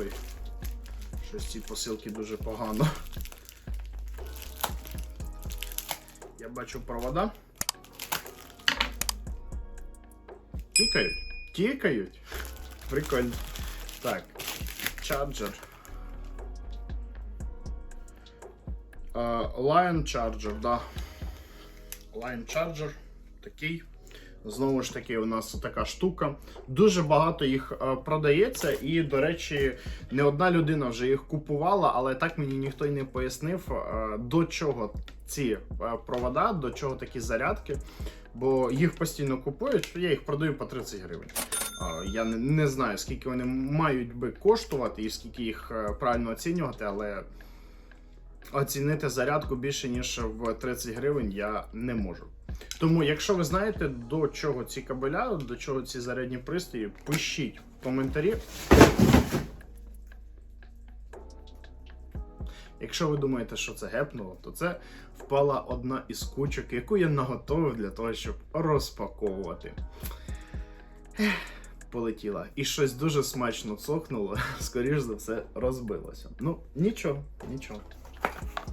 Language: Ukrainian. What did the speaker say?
Ой, щось ці посилки дуже погано. Я бачу провода. Тікають. Тікають. Прикольно. Так. Чарджер. Charger, да. Charger такий. Знову ж таки, у нас така штука. Дуже багато їх е, продається, і, до речі, не одна людина вже їх купувала, але так мені ніхто й не пояснив, е, до чого ці е, провода, до чого такі зарядки. Бо їх постійно купують, я їх продаю по 30 гривень. Я не, знаю, скільки вони мають би коштувати і скільки їх правильно оцінювати, але оцінити зарядку більше ніж в 30 гривень я не можу. Тому, якщо ви знаєте, до чого ці кабеля, до чого ці зарядні пристрої, пишіть в коментарі. Якщо ви думаєте, що це гепнуло, то це впала одна із кучок, яку я наготовив для того, щоб розпаковувати. Полетіла. І щось дуже смачно цокнуло, скоріш за все, розбилося. Ну, нічого, нічого.